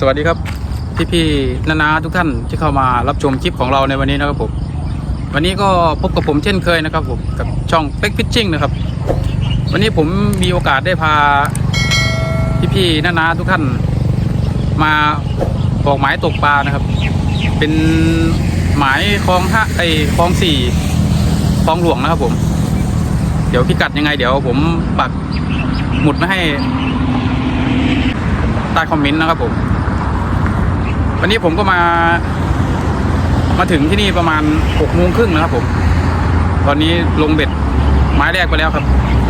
สวัสดีครับพี่ๆนานาทุกท่านที่เข้ามารับชมคลิปของเราในวันนี้นะครับผมวันนี้ก็พบกับผมเช่นเคยนะครับผมกับช่องเป็กฟิชชิ่งนะครับ วันนี้ผมมีโอกาสได้พาพี่ๆนานาทุกท่าน มาออกหมายตกปลานะครับ เป็นหมายคลองห้าไอคลองสี่คลองหลวงนะครับผม เดี๋ยวพิกัดยังไง เดี๋ยวผมปักหมุดมาให้ใต้คอมเมนต์นะครับผม วันนี้ผมก็มา มาถึงที่นี่ประมาณหกโมงครึ่งนะครับผม ตอนนี้ลงเบ็ดไม้แรกไปแล้วครับ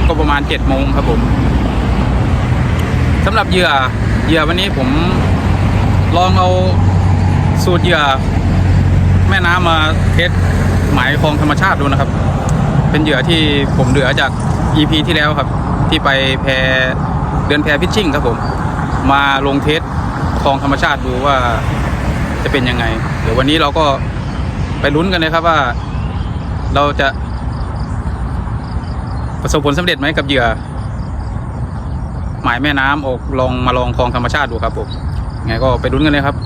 ก็ประมาณเจ็ดโมงครับผมสำหรับเหยื่อเหยื่อวันนี้ผมลองเอาสูตรเหยื่อแม่น้ำมาเทสหมายคลองธรรมชาติดูนะครับ เป็นเหยื่อที่ผมเหลือจาก EP ที่แล้วครับ ที่ไปแพเดินแพพิชชิ่งครับผม มาลงเทส คลองธรรมชาติดูว่าจะเป็นยังไง เดี๋ยววันนี้เราก็ไปลุ้นกันเลยครับว่า เราจะประสบผลสำเร็จไหมกับเหยื่อ หมายแม่น้ำออกลองมาลองคลองธรรมชาติดูครับผมไงก็ไปลุ้นกันเลยครับ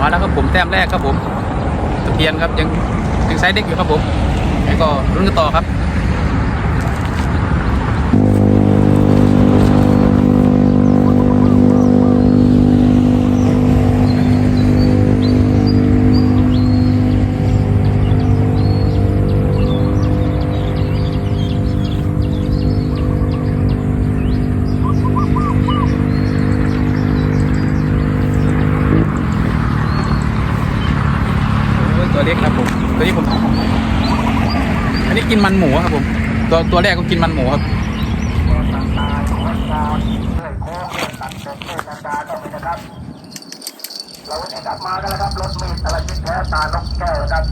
มาแล้วครับผมแต้มแรกครับผมตะเพียนครับยังยังไซส์เด็กอยู่ครับผมแล้วก็รุ่นกันต่อครับ ตัวเล็กครับผม ตัวนี้ผม อันนี้กินมันหมูครับผม ตัวตัวแรกก็กินมันหมูครับเราจะกลับมากันแล้วครับรถมีดอะไรที่แท้ตานกแก้วครับ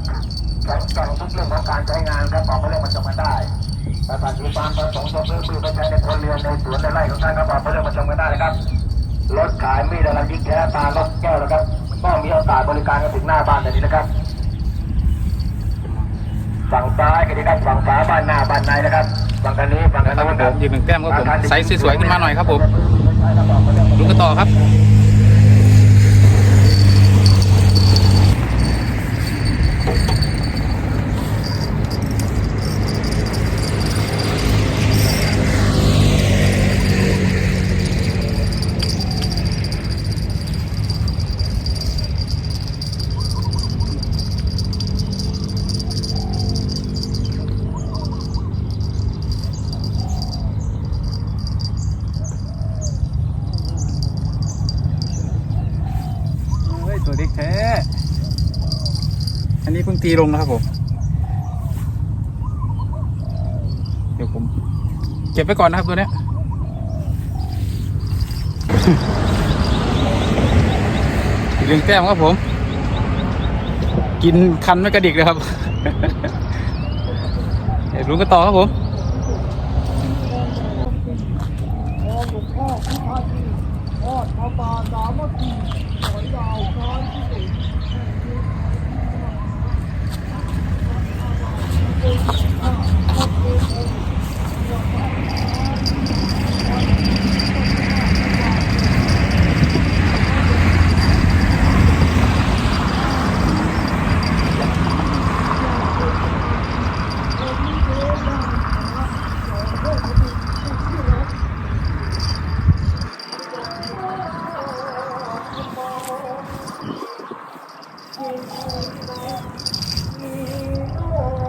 แข็งแกร่งทุกเรื่องของการใช้งานครับบอกไปเรื่องมันจบกันได้แต่การถือความประสงค์ตัวพื้นที่ไปใช้ในคนเรือนในสวนในไร่ของท่านครับบอกไปเรื่องมันจบกันได้นะครับรถขายมีดอะไรที่แท้ตานกแก้วนะครับก็มีเอาตาบริการกันถึงหน้าบ้านแบบนี้นะครับ ฝั่งซ้ายกันดีครับฝั่งขวาบ้านหน้าบ้านในนะครับฝั่งทางนี้ฝั่งทางครับนู้นผมยืนหนึ่งแต้มครับผมไซส์สวยๆขึ้นมาหน่อยครับผมดูดูกันต่อครับ ตีลงนะครับผม เดี๋ยวผม เก็บไว้ก่อนนะครับตัวเนี้ยเรื่องแต้มครับผม กินคันไม่กระดิกเลยครับเดี๋ยวลุ้นกันต่อครับผม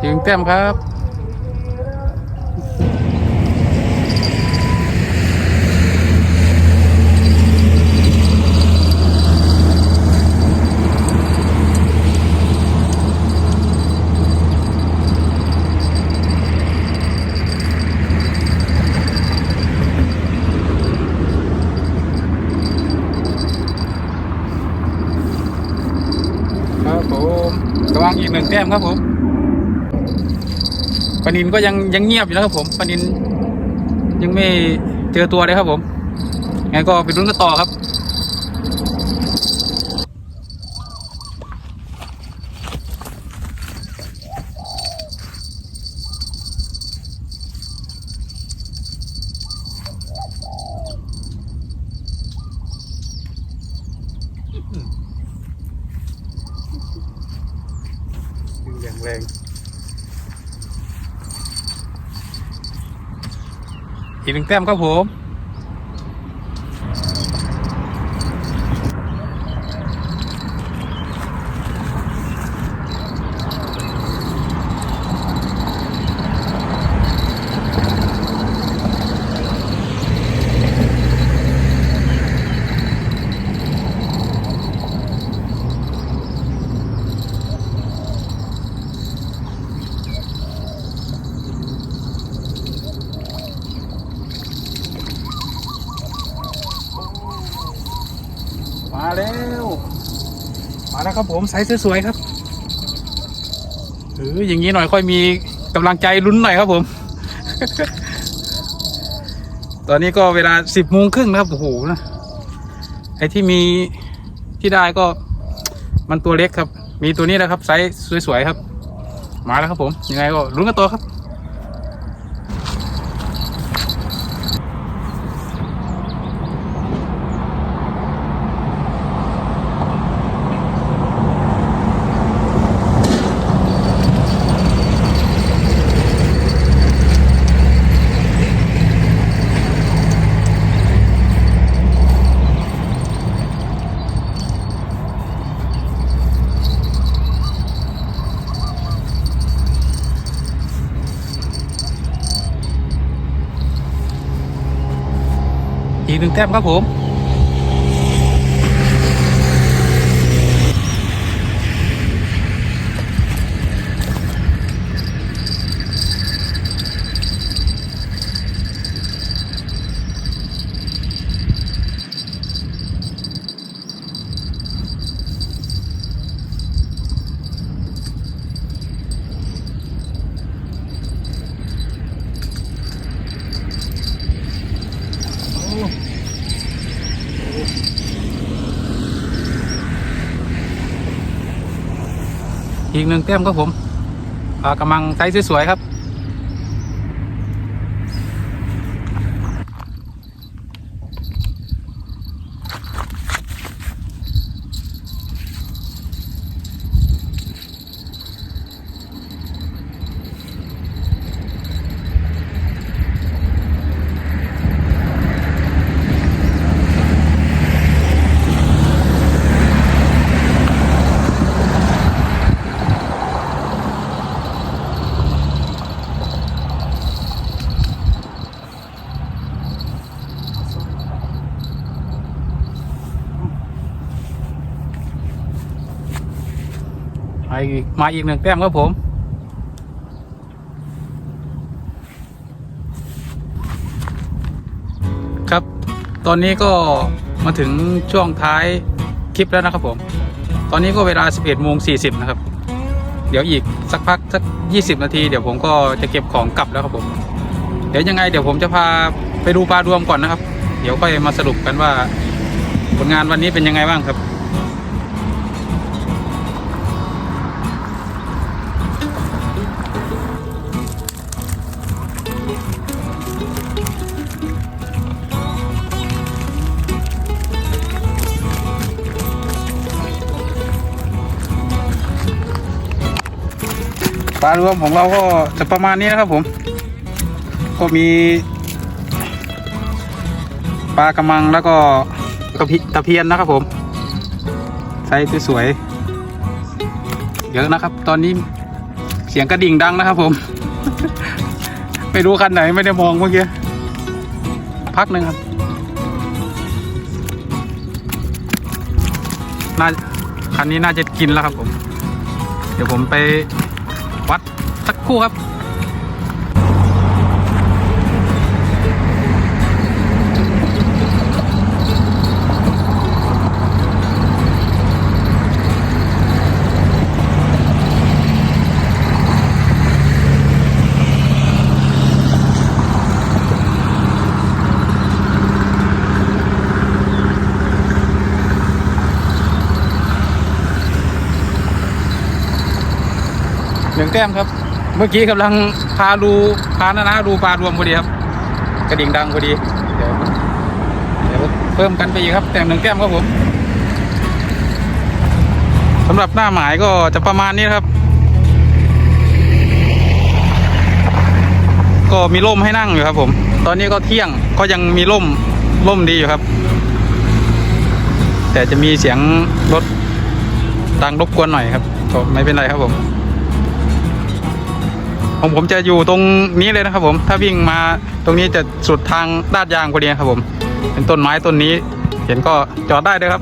ถึงเต็มครับครับผมกำลังอีกหนึ่งแต้มครับผม ปานินก็ยังยังเงียบอยู่นะครับผมปานินยังไม่เจอตัวเลยครับผมงั้นก็ไปลุ้นกันต่อครับ ดึงอย่างแรง อีกหนึ่งแต้มครับผม มาแล้ว มาแล้วครับผมไซส์สวยๆครับเอออย่างนี้หน่อยค่อยมีกำลังใจลุ้นหน่อยครับผม ตอนนี้ก็เวลาสิบโมงครึ่งนะครับโอ้โหนะไอ้ที่มีที่ได้ก็มันตัวเล็กครับ มีตัวนี้นะครับไซส์สวยๆครับ มาแล้วครับผมยังไงก็ลุ้นกันต่อครับ อีกหนึ่งแต้มครับผม อีกหนึ่งแต้มครับผมกำลังไซส์สวยๆครับ อีกมาอีกหนึ่งแต้มครับผม ครับ ตอนนี้ก็มาถึงช่วงท้ายคลิปแล้วนะครับผม ตอนนี้ก็เวลา 11โมง40 นะครับ เดี๋ยวอีกสักพักสัก 20 นาที เดี๋ยวผมก็จะเก็บของกลับแล้วครับผม เดี๋ยวยังไงเดี๋ยวผมจะพาไปดูปลารวมก่อนนะครับ เดี๋ยวค่อยมาสรุปกันว่าผลงานวันนี้เป็นยังไงบ้างครับ ปลารวมของเราก็จะประมาณนี้นะครับผม ก็มี ปลากระมังแล้วก็กระพิตะเพียนนะครับผมไซส์สวยๆเยอะนะครับ ตอนนี้เสียงกระดิ่งดังนะครับผม ไม่รู้คันไหนไม่ได้มองเมื่อกี้พักหนึ่งครับน่าคันนี้น่าจะกินแล้วครับผม เดี๋ยวผมไป วัดสักครู่ครับ หนึ่งแต้มครับ เมื่อกี้กำลังพาดูพานานาดูปลารวมพอดีครับกระดิ่งดังพอดีเดี๋ยวเดี๋ยวเพิ่มกันไปอีกครับ แต้มหนึ่งแต้มครับผมสำหรับหน้าหมายก็จะประมาณนี้ครับ ก็มีร่มให้นั่งอยู่ครับ ผม ตอนนี้ก็เที่ยงก็ยังมีร่มร่มดีอยู่ครับ แต่จะมีเสียงรถดังรบกวนหน่อยครับก็ไม่เป็นไรครับผม ของผมจะอยู่ตรงนี้เลยนะครับผม ถ้าวิ่งมาตรงนี้จะสุดทางลาดยางพอดีครับผม เป็นต้นไม้ต้นนี้ เห็นก็จอดได้เลยครับ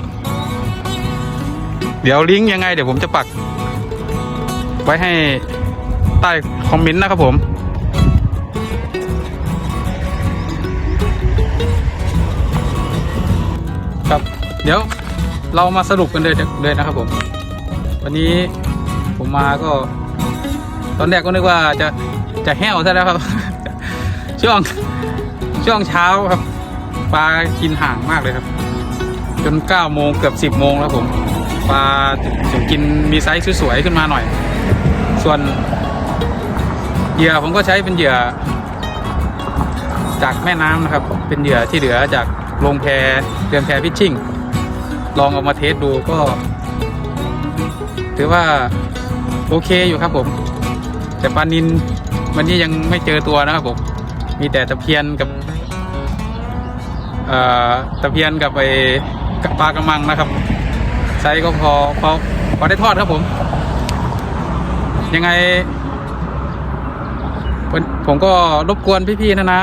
เดี๋ยวลิงก์ยังไง เดี๋ยวผมจะปัก ไว้ให้ใต้คอมเมนต์นะครับผม ครับ เดี๋ยวเรามาสรุปกันเลยเลยนะครับผม วันนี้ผมมาก็ ตอนแรกก็นึกว่าจะจะแห้วซะแล้วครับ ช่วงช่วงเช้าครับปลากินห่างมากเลยครับ จน9โมงเกือบ10โมงแล้วผมปลาถึงกินมีไซส์สวยๆขึ้นมาหน่อย ส่วนเหยื่อผมก็ใช้เป็นเหยื่อ จากแม่น้ำนะครับ เป็นเหยื่อที่เหลือจากโรงแพเรือนแพฟิชชิ่ง ลองเอามาเทสดูก็ ถือว่าโอเคอยู่ครับผม แต่ปลานินวันนี้ยังไม่เจอตัวนะครับผมมีแต่ตะเพียนกับเอ่อตะเพียนกับไอ้กับปลากระมังนะครับไซส์ก็พอพอพอได้ทอดครับผม ยังไงผมผมก็รบกวนพี่ๆนะนะ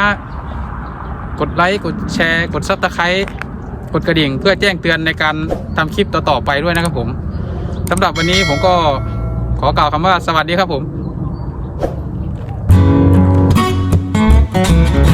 กดไลค์กดแชร์ กดซับสไครต์กดกระดิ่ง เพื่อแจ้งเตือนในการทำคลิปต่อๆไปด้วยนะครับผมสำหรับวันนี้ผมก็ขอกล่าวคำว่าสวัสดีครับผม Thank you.